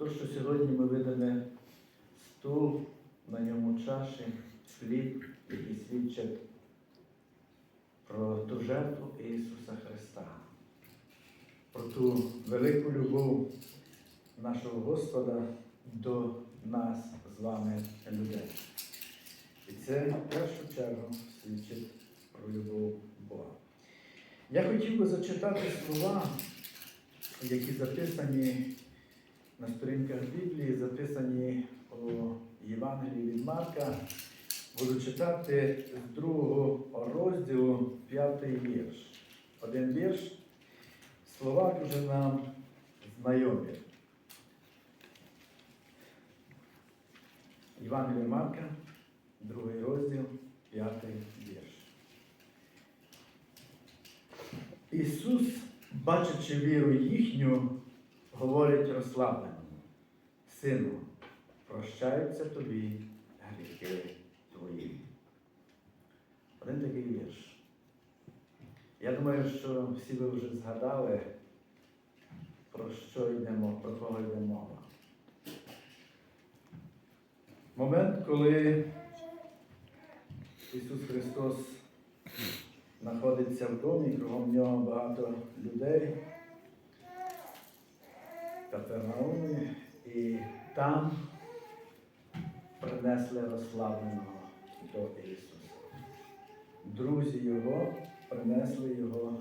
То, що сьогодні ми видимо стул, на ньому чаші, хліб, які свідчать про ту жертву Ісуса Христа, про ту велику любов нашого Господа до нас з вами, людей. І це в першу чергу свідчить про любов Бога. Я хотів би зачитати слова, які записані на сторінках Біблії, записані у Євангелії від Марка. Буду читати з другого розділу п'ятий вірш. Один вірш. Слова дуже нам знайомі. Євангелія Марка, другий розділ, п'ятий вірш. Ісус, бачачи віру їхню, говорить розслабленому, Сину, прощаються тобі гріхи твої. Один такий вірш. Я думаю, що всі ви вже згадали, про що йдемо, про кого йде мова. Момент, коли Ісус Христос знаходиться в домі, кругом нього багато людей, в Капернаумі, і там принесли розслабленого до Ісуса. Друзі Його принесли його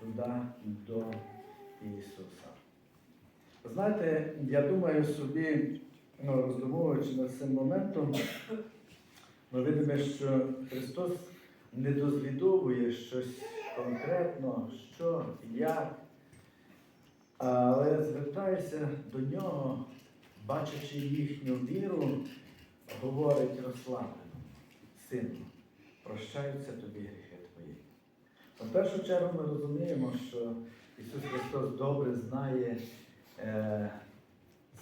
туди до Ісуса. Знаєте, я думаю собі, ну, роздумовуючи над цим моментом, ми видимо, що Христос не дозвідовує щось конкретно, що, як, але звертається до нього, бачачи їхню віру, говорить розслаблено, сину, прощаються тобі гріхи твої. В першу чергу ми розуміємо, що Ісус Христос добре знає е,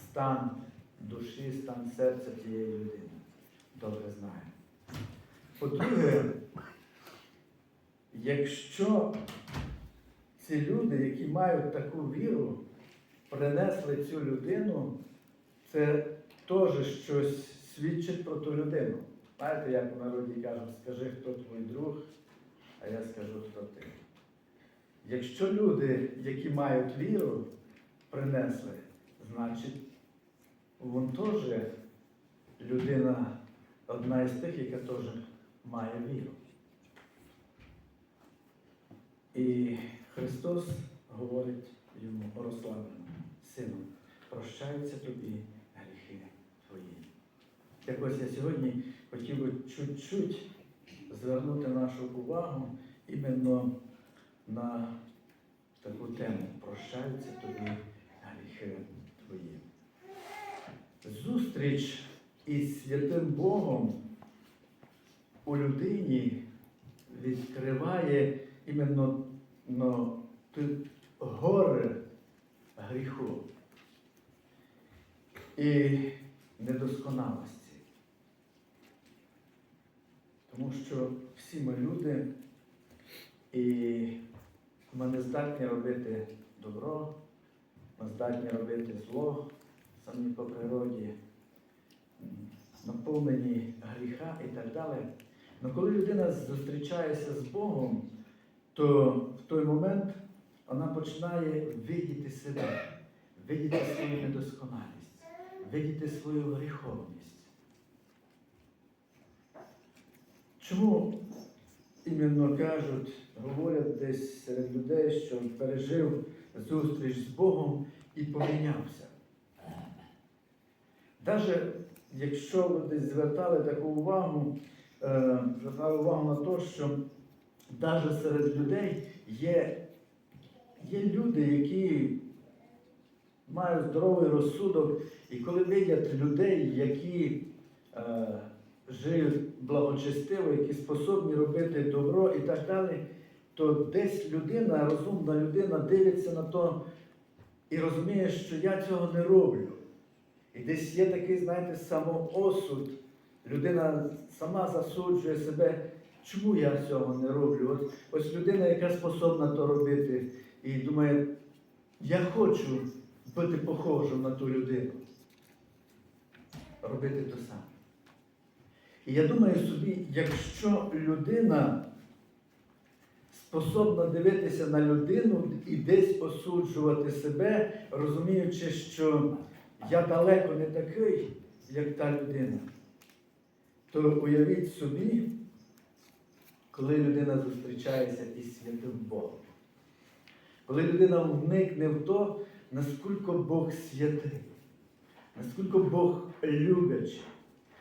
стан душі, стан серця тієї людини. Добре знає. По-друге, якщо ці люди, які мають таку віру, принесли цю людину, це теж щось свідчить про ту людину. Знаєте, як в народі кажуть, скажи, хто твій друг, а я скажу, хто ти. Якщо люди, які мають віру, принесли, значить, він теж людина, одна із тих, яка теж має віру. І Христос говорить йому розслаблено, сину, прощаються тобі гріхи твої. Так ось я сьогодні хотів би чуть-чуть звернути нашу увагу іменно на таку тему прощаються тобі гріхи твої. Зустріч із святим Богом у людині відкриває іменно ну, те горе гріху і недосконалості. Тому що всі ми люди, і ми не здатні робити добро, ми здатні робити зло самі по природі, наповнені гріха і так далі. Але коли людина зустрічається з Богом, то в той момент вона починає видіти себе, видіти свою недосконалість, видіти свою гріховність. Чому іменно кажуть, говорять десь серед людей, що пережив зустріч з Богом і помінявся? Навіть якщо ви десь звертали таку увагу, е, звертали увагу на те, що навіть серед людей є, є люди, які мають здоровий розсудок, і коли видять людей, які е, живуть благочестиво, які способні робити добро і так далі, то десь людина, розумна людина дивиться на то і розуміє, що я цього не роблю. І десь є такий, знаєте, самоосуд. Людина сама засуджує себе, чому я цього не роблю. От, ось людина, яка способна то робити, і думає, я хочу бути похожим на ту людину. Робити те саме. І я думаю собі, якщо людина способна дивитися на людину і десь осуджувати себе, розуміючи, що я далеко не такий, як та людина, то уявіть собі, коли людина зустрічається із святим Богом. Коли людина вникне в то, наскільки Бог святий, наскільки Бог любячий,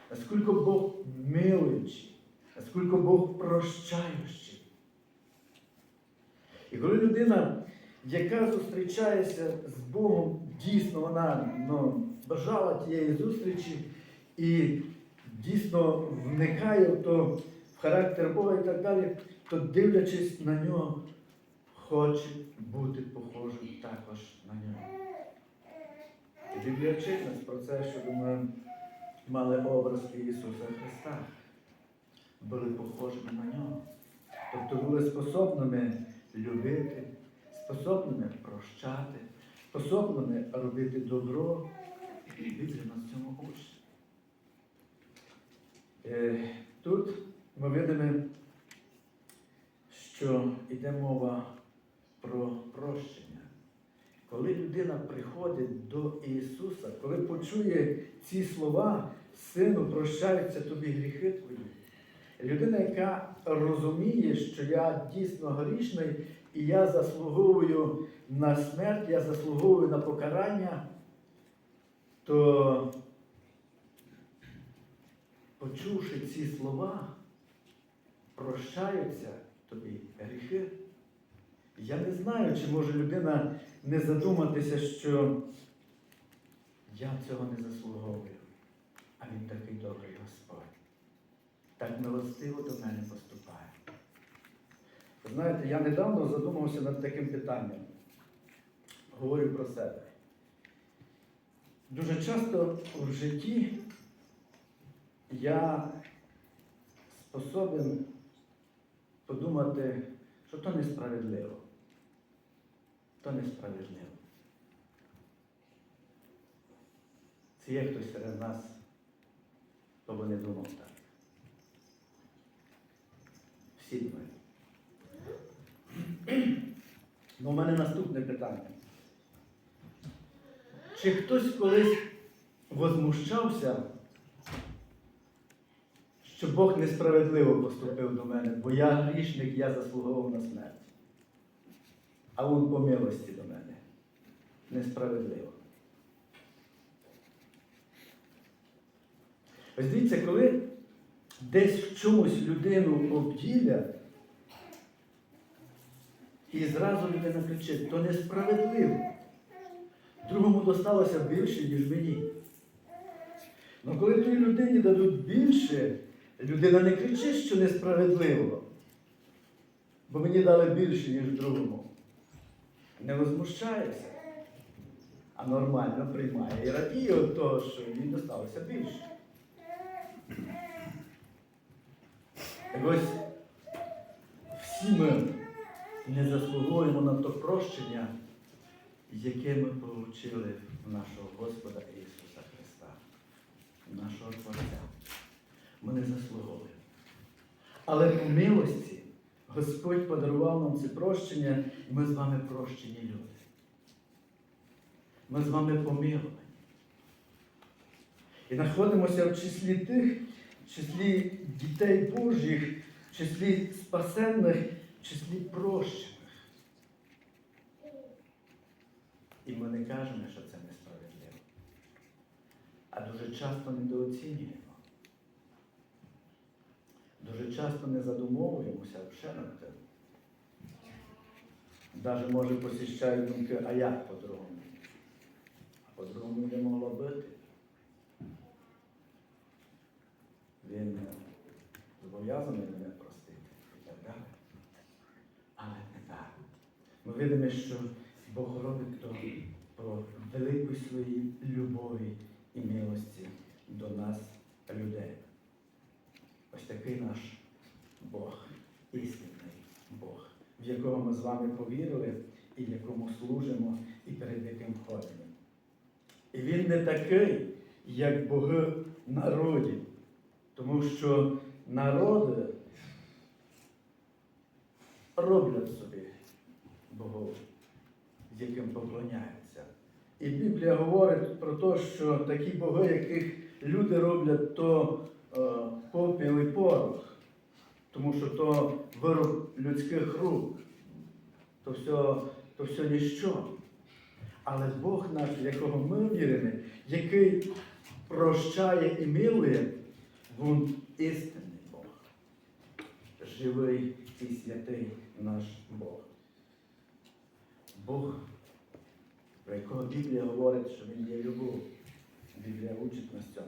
наскільки Бог милуючий, наскільки Бог прощаючий. І коли людина, яка зустрічається з Богом, дійсно вона ну, бажала тієї зустрічі і дійсно вникає в, то, характер Бога і так далі, то дивлячись на нього, хоче бути похожим також на нього. І вчить нас про це, щоб ми мали образ Ісуса Христа, були похожими на нього. Тобто були способними любити, способними прощати, способними робити добро. Біблія нас цьому учить. Е, Тут ми видимо, що йде мова про прощення. Коли людина приходить до Ісуса, коли почує ці слова, Сину, прощаються тобі гріхи твої. Людина, яка розуміє, що я дійсно грішний і я заслуговую на смерть, я заслуговую на покарання, то, почувши ці слова, прощаються тобі гріхи. Я не знаю, чи може людина не задуматися, що я цього не заслуговую, а він такий добрий Господь. Так милостиво до мене поступає. Знаєте, я недавно задумався над таким питанням. Говорю про себе. Дуже часто в житті я способен подумати, що то несправедливо. То несправедливо. Це є хтось серед нас, хто би не думав так. Всі думають. Ну, у мене наступне питання. Чи хтось колись возмущався, що Бог несправедливо поступив до мене, бо я грішник, я заслуговував на смерть. А він по милості до мене. Несправедливо. Ось дивіться, коли десь в чомусь людину обділять, і зразу людина кричить, то несправедливо. Другому досталося більше, ніж мені. Ну коли тій людині дадуть більше, людина не кричить, що несправедливо, бо мені дали більше, ніж другому. Не возмущається, а нормально приймає. І радіє від того, що їй досталося більше. Так ось всі ми не заслуговуємо на то прощення, яке ми отримали в нашого Господа Ісуса Христа, нашого Творця. Ми не заслуговуємо. Але по милості Господь подарував нам це прощення, і ми з вами прощені люди. Ми з вами помилувані. І знаходимося в числі тих, в числі дітей Божих, в числі спасенних, в числі прощених. І ми не кажемо, що це несправедливо. А дуже часто недооцінюємо. Дуже часто не задумовуємося взагалі над тим. Навіть може посіщають думки, а як по-другому? А по-другому не могло бути. Він зобов'язаний мене простити і так далі. Але не так. Ми видимо, що Бог робить то про велику своїй любові і милості до нас, людей. Такий наш Бог, істинний Бог, в якого ми з вами повірили і якому служимо, і перед яким ходимо. І він не такий, як боги народів. Тому що народи роблять собі богов, яким поклоняються. І Біблія говорить про те, що такі боги, яких люди роблять, то попіл і порох, тому що то вироб людських рук, то все, то все ніщо. Але Бог наш, якого ми віримо, який прощає і милує, він істинний Бог, живий і святий наш Бог. Бог, про якого Біблія говорить, що Він є любов. Біблія учить нас цьому.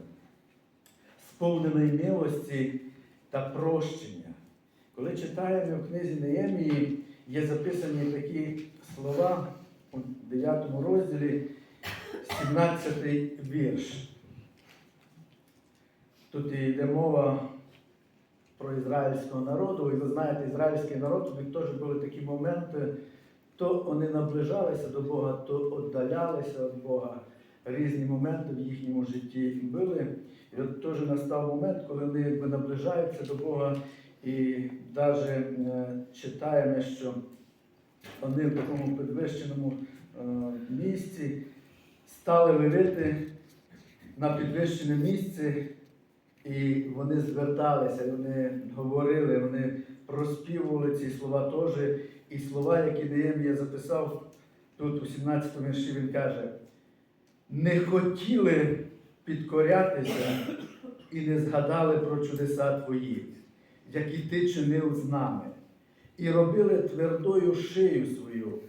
Сповнений милості та прощення. Коли читаємо в книзі Неємії, є записані такі слова у 9 розділі, 17 вірш. Тут йде мова про ізраїльського народу, і ви знаєте, ізраїльський народ, у теж були такі моменти, то вони наближалися до Бога, то віддалялися від Бога. Різні моменти в їхньому житті були. І от теж настав момент, коли вони якби наближаються до Бога, і навіть е, читаємо, що вони в такому підвищеному е, місці стали левити на підвищене місце, і вони зверталися, вони говорили, вони проспівували ці слова теж. І слова, які Неємія записав тут у 17 му вірші, він каже, не хотіли підкорятися і не згадали про чудеса твої, які ти чинив з нами, і робили твердою шию свою,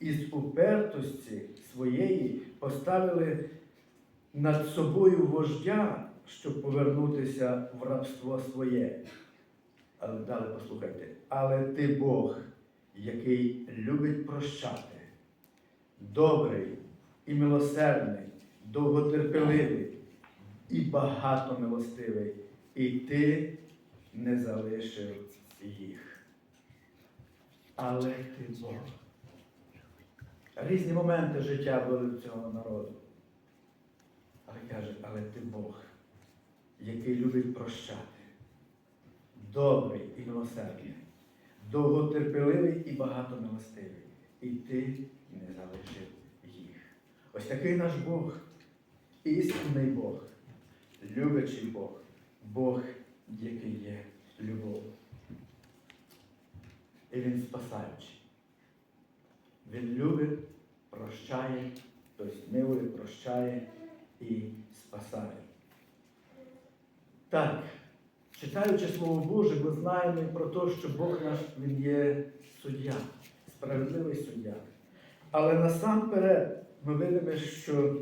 і з упертості своєї поставили над собою вождя, щоб повернутися в рабство своє. Але далі послухайте, але ти Бог, який любить прощати, добрий і милосердний, довготерпеливий і багатомилостивий, і ти не залишив їх. Але ти Бог. Різні моменти життя були в цього народу. Але каже, але ти Бог, який любить прощати, добрий і милосердний, довготерпеливий і багатомилостивий. І ти не залишив їх. Ось такий наш Бог, істинний Бог, любячий Бог, Бог, який є любов. І Він спасаючий. Він любить, прощає, тобто милує, прощає і спасає. Так, читаючи Слово Боже, ми знаємо про те, що Бог наш Він є суддя, справедливий суддя. Але насамперед ми видимо, що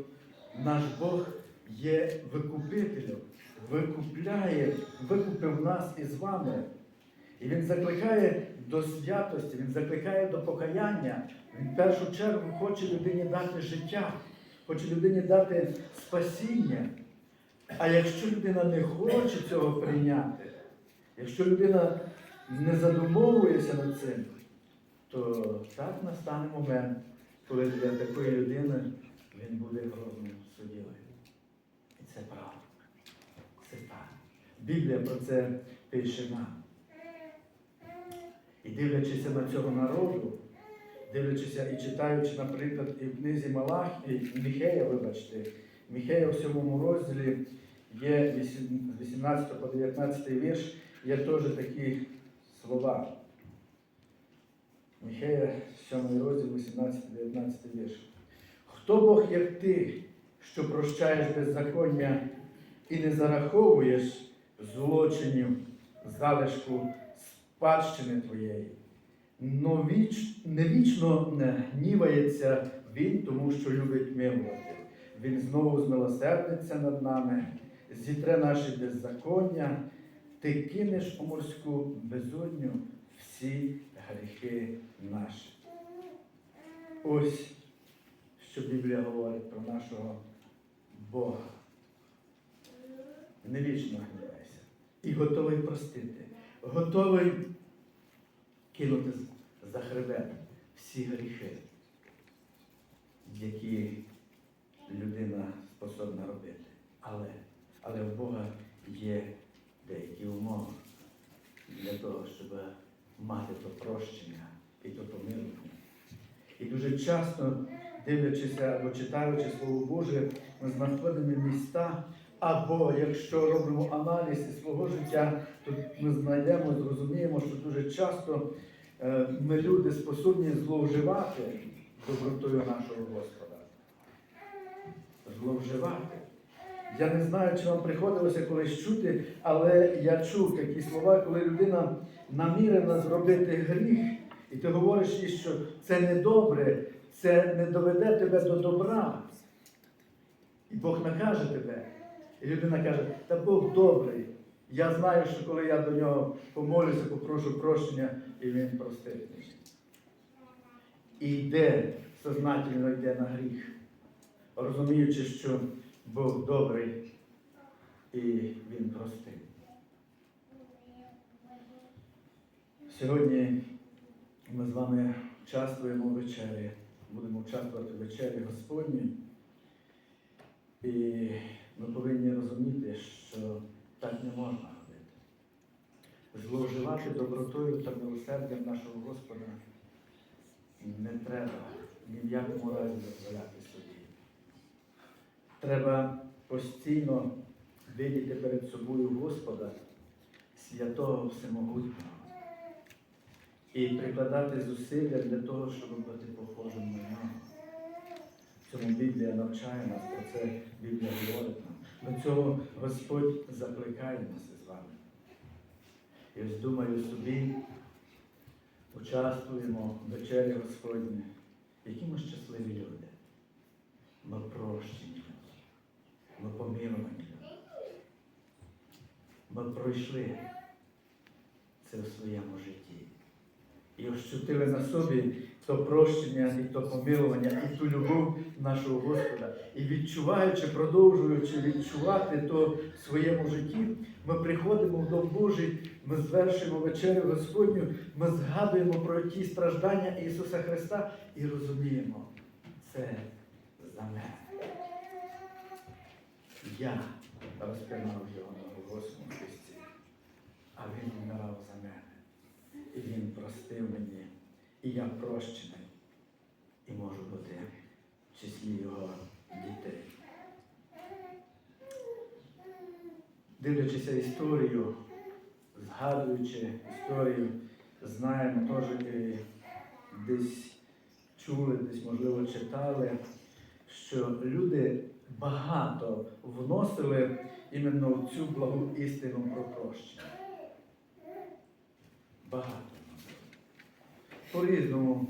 наш Бог є викупителем, викупляє, викупив нас із вами. І Він закликає до святості, Він закликає до покаяння. Він в першу чергу хоче людині дати життя, хоче людині дати спасіння. А якщо людина не хоче цього прийняти, якщо людина не задумовується над цим, то так настане момент, коли для такої людини він буде грозним суддєю. Це правда. Це так. Біблія про це пише нам. І дивлячися на цього народу, дивлячися і читаючи, наприклад, і в книзі Малах, і Міхея, вибачте, Міхея в сьомому розділі є 18 по 19 вірш, є теж такі слова. Міхея, 7 розділ, 18-19 вірш. Хто Бог як ти, що прощаєш беззаконня і не зараховуєш злочинів залишку спадщини твоєї? Но віч, не вічно не гнівається він, тому що любить милувати. Він знову змилосердиться над нами, зітре наші беззаконня, ти кинеш у морську безодню всі гріхи наші. Ось що Біблія говорить про нашого Бога. Не вічно гнівайся. І готовий простити, готовий кинути за хребет всі гріхи, які людина способна робити. Але, але в Бога є деякі умови для того, щоб мати то прощення і то помилування. І дуже часто, дивлячися або читаючи Слово Боже, ми знаходимо міста, або якщо робимо аналіз свого життя, то ми знайдемо, зрозуміємо, що дуже часто е, ми люди способні зловживати добротою нашого Господа. Зловживати. Я не знаю, чи вам приходилося колись чути, але я чув такі слова, коли людина намірена зробити гріх, і ти говориш їй, що це недобре, це не доведе тебе до добра. І Бог накаже тебе. І людина каже, та Бог добрий. Я знаю, що коли я до нього помолюся, попрошу прощення, і він простить. І йде, сознательно йде на гріх, розуміючи, що Бог добрий і Він простий. Сьогодні ми з вами участвуємо в вечері, будемо участвувати в вечері Господній. І ми повинні розуміти, що так не можна робити. Зловживати добротою та милосердям нашого Господа не треба ні в якому разі дозволяти собі. Треба постійно видіти перед собою Господа, святого Всемогутнього, і прикладати зусилля для того, щоб бути похожим на нього. Цьому Біблія навчає нас, про це Біблія говорить нам. До цього Господь закликає нас із вами. І ось думаю собі, участвуємо в вечері Господні. Які ми щасливі люди. Ми прощені. Ми помилувані. Ми пройшли це в своєму житті. І ощутили на собі то прощення, і то помилування, і ту любов нашого Господа. І відчуваючи, продовжуючи відчувати то в своєму житті, ми приходимо в Дом Божий, ми звершуємо вечерю Господню, ми згадуємо про ті страждання Ісуса Христа і розуміємо, це за мене. Я розпинав його на Голгофському хресті, а Він вмирав за мене. І Він простив мені, і я прощений, і можу бути в числі його дітей. Дивлячися історію, згадуючи історію, знаємо теж і десь чули, десь, можливо, читали, що люди багато вносили іменно в цю благу істину про прощення. Багато. По-різному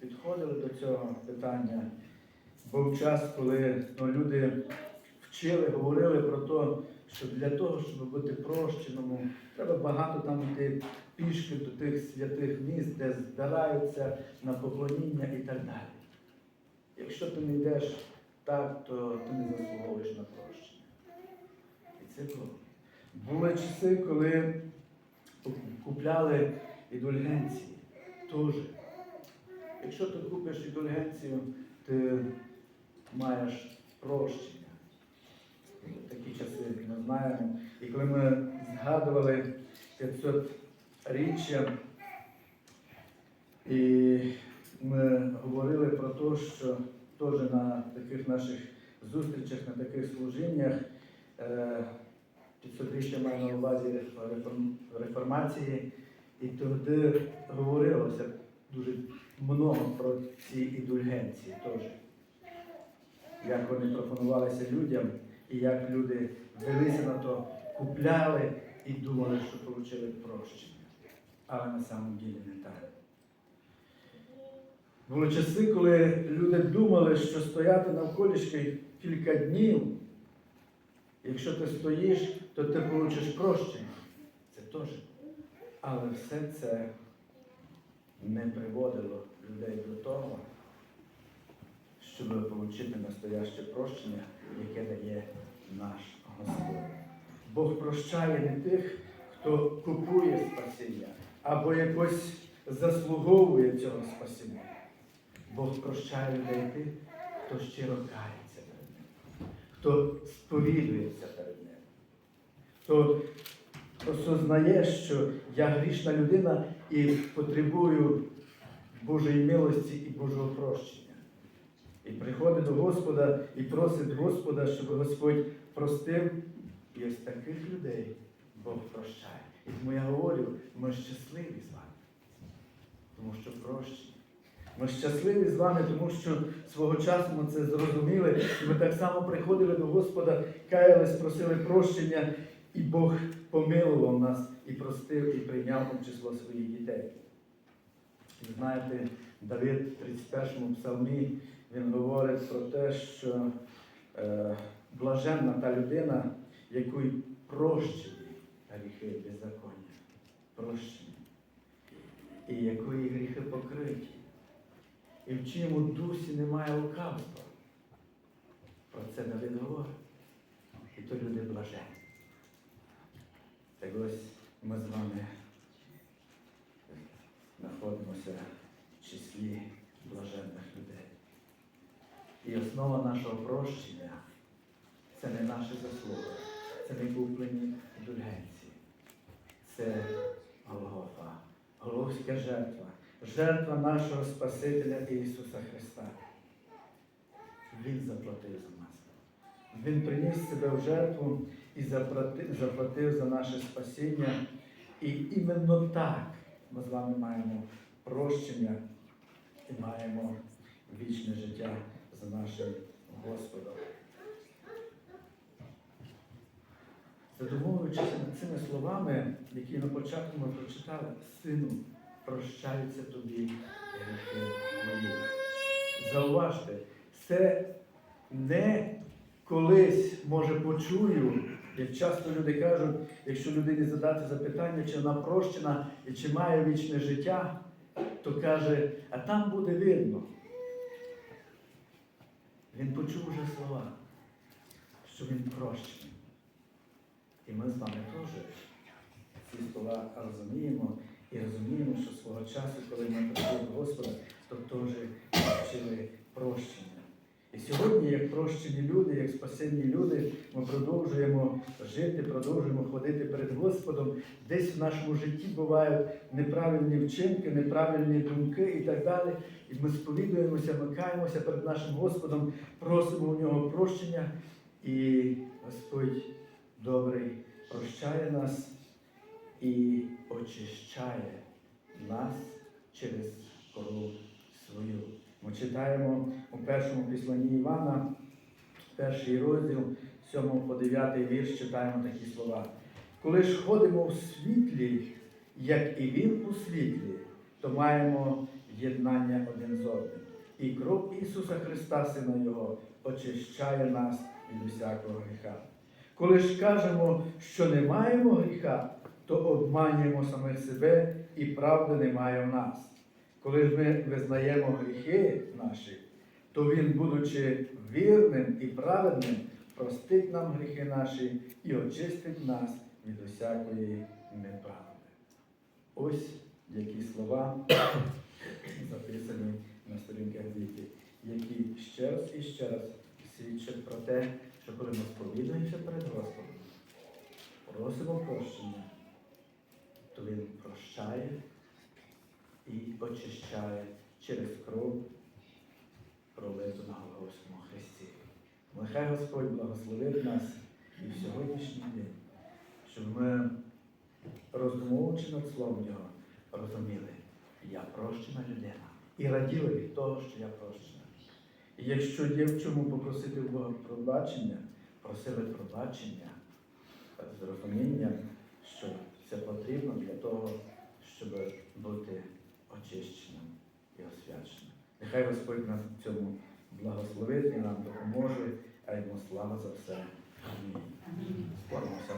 підходили до цього питання. Був час, коли ну, люди вчили, говорили про те, що для того, щоб бути прощеному, треба багато там йти пішки до тих святих місць, де збираються на поклоніння і так далі. Якщо ти не йдеш так, то ти не заслуговуєш на прощення. І це було. Були часи, коли купляли індульгенції. Теж. Якщо ти купиш індульгенцію, ти маєш прощення. Такі часи ми знаємо. І коли ми згадували 500 річчя, і ми говорили про те, що теж на таких наших зустрічах, на таких служіннях, е, 500-річчя маю на увазі реформ- реформації, і тоді говорилося дуже много про ці індульгенції теж. Як вони пропонувалися людям, і як люди велися на то, купляли і думали, що отримали прощення. Але на самом ділі не так. Були часи, коли люди думали, що стояти навколішки кілька днів, якщо ти стоїш, то ти получиш прощення. Це теж. Але все це не приводило людей до того, щоб отримати настояще прощення, яке дає наш Господь. Бог прощає не тих, хто купує спасіння або якось заслуговує цього спасіння. Бог прощає людей тих, хто щиро кається перед ним, хто сповідується перед ним, хто осознає, що я грішна людина і потребую Божої милості і Божого прощення. І приходить до Господа і просить Господа, щоб Господь простив. І ось таких людей Бог прощає. І тому я говорю, ми щасливі з вами, тому що прощені. Ми щасливі з вами, тому що свого часу ми це зрозуміли. Ми так само приходили до Господа, каялись, просили прощення, і Бог помилував нас і простив, і прийняв у число своїх дітей. Ви знаєте, Давид в 31 му псалмі він говорить про те, що е, блаженна та людина, якої прощені гріхи беззаконня, прощені, і якої гріхи покриті, і в чиєму дусі немає лукавства. Про це Давид говорить. І то люди блаженні. Так ось ми з вами знаходимося в числі блаженних людей. І основа нашого прощення це не наші заслуги, це не куплені індульгенції. Це Голгофа, Голгофська жертва, жертва нашого Спасителя Ісуса Христа. Він заплатив за нас. Він приніс себе в жертву і заплатив, за наше спасіння. І іменно так ми з вами маємо прощення і маємо вічне життя за нашим Господом. Задумовуючись над цими словами, які на початку ми прочитали, сину, прощаються тобі гріхи мої. Зауважте, це не колись, може, почую, як часто люди кажуть, якщо людині задати запитання, чи вона прощена і чи має вічне життя, то каже, а там буде видно. Він почув вже слова, що він прощений. І ми з вами теж ці слова розуміємо і розуміємо, що свого часу, коли ми прийшли до Господа, то теж вчили прощення. І сьогодні, як прощені люди, як спасенні люди, ми продовжуємо жити, продовжуємо ходити перед Господом. Десь в нашому житті бувають неправильні вчинки, неправильні думки і так далі. І ми сповідуємося, ми каємося перед нашим Господом, просимо у нього прощення, і Господь добрий прощає нас і очищає нас через кров свою. Ми читаємо у першому післанні Івана, перший розділ, 7 по 9 вірш, читаємо такі слова. Коли ж ходимо у світлі, як і Він у світлі, то маємо єднання один з одним. І кров Ісуса Христа, Сина Його, очищає нас від усякого гріха. Коли ж кажемо, що не маємо гріха, то обманюємо самих себе і правди немає в нас. Коли ж ми визнаємо гріхи наші, то Він, будучи вірним і праведним, простить нам гріхи наші і очистить нас від усякої неправди. Ось які слова записані на сторінках діти, які ще раз і ще раз свідчать про те, що коли ми сповідуємося перед Господом, просимо прощення, то Він прощає і очищає через кров, пролиту на Голгофському Христі. Нехай Господь благословить нас і в сьогоднішній день, щоб ми, роздумовуючи над Словом Його, розуміли, я прощена людина. І раділи від того, що я прощена. І якщо є в чому попросити у Бога пробачення, просили пробачення з розумінням, що це потрібно для того, щоб бути очищеним і освяченим. Нехай Господь нас в цьому благословить і нам допоможе, а йому слава за все. Амінь. Скоримося.